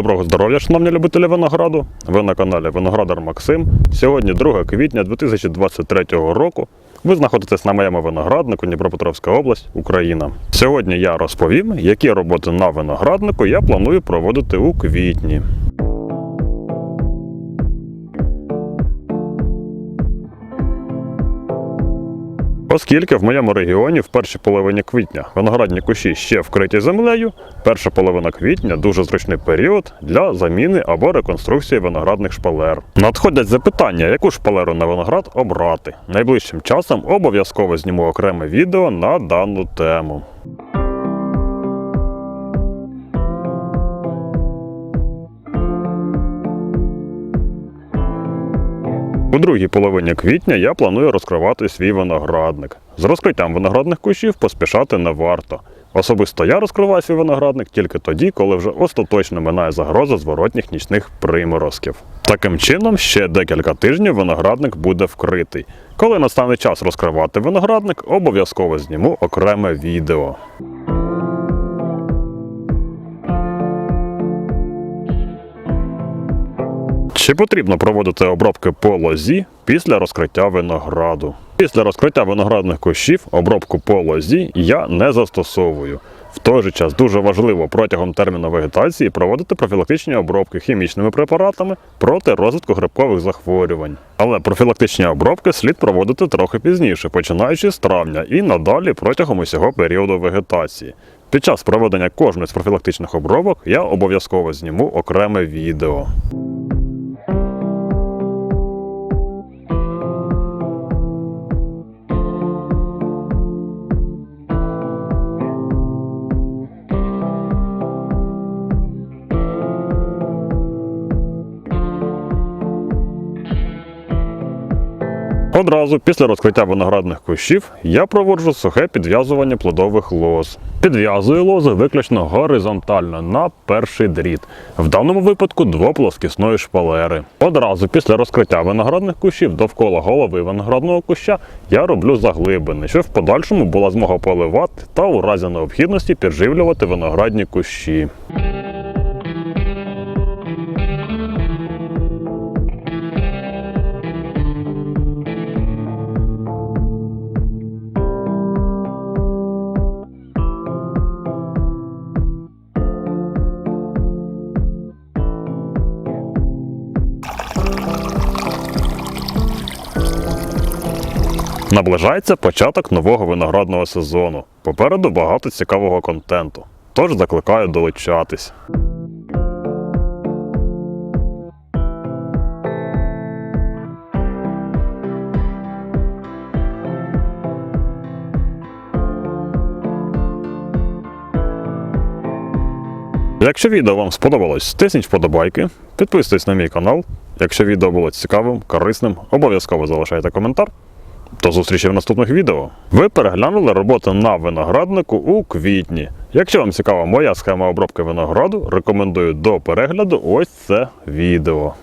Доброго здоров'я, шановні любителі винограду. Ви на каналі Виноградар Максим. Сьогодні 2 квітня 2023 року. Ви знаходитесь на моєму винограднику Дніпропетровська область, Україна. Сьогодні я розповім, які роботи на винограднику я планую проводити у квітні. Оскільки в моєму регіоні в першій половині квітня виноградні кущі ще вкриті землею, перша половина квітня дуже зручний період для заміни або реконструкції виноградних шпалер. Надходять запитання, яку шпалеру на виноград обрати. Найближчим часом обов'язково зніму окреме відео на дану тему. У другій половині квітня я планую розкривати свій виноградник. З розкриттям виноградних кущів поспішати не варто. Особисто я розкриваю свій виноградник тільки тоді, коли вже остаточно минає загроза зворотніх нічних приморозків. Таким чином, ще декілька тижнів виноградник буде вкритий. Коли настане час розкривати виноградник, обов'язково зніму окреме відео. Чи потрібно проводити обробки по лозі після розкриття винограду? Після розкриття виноградних кущів обробку по лозі я не застосовую. В той же час дуже важливо протягом терміну вегетації проводити профілактичні обробки хімічними препаратами проти розвитку грибкових захворювань. Але профілактичні обробки слід проводити трохи пізніше, починаючи з травня і надалі протягом усього періоду вегетації. Під час проведення кожної з профілактичних обробок я обов'язково зніму окреме відео. Одразу після розкриття виноградних кущів я проводжу сухе підв'язування плодових лоз. Підв'язую лози виключно горизонтально на перший дріт, в даному випадку двоплоскісної шпалери. Одразу після розкриття виноградних кущів довкола голови виноградного куща я роблю заглибини, щоб в подальшому була змога поливати та у разі необхідності підживлювати виноградні кущі. Наближається початок нового виноградного сезону. Попереду багато цікавого контенту. Тож закликаю долучатись. Якщо відео вам сподобалось, тисніть вподобайки, підписуйтесь на мій канал. Якщо відео було цікавим, корисним, обов'язково залишайте коментар. До зустрічі в наступних відео. Ви переглянули роботу на винограднику у квітні. Якщо вам цікава моя схема обробки винограду, рекомендую до перегляду ось це відео.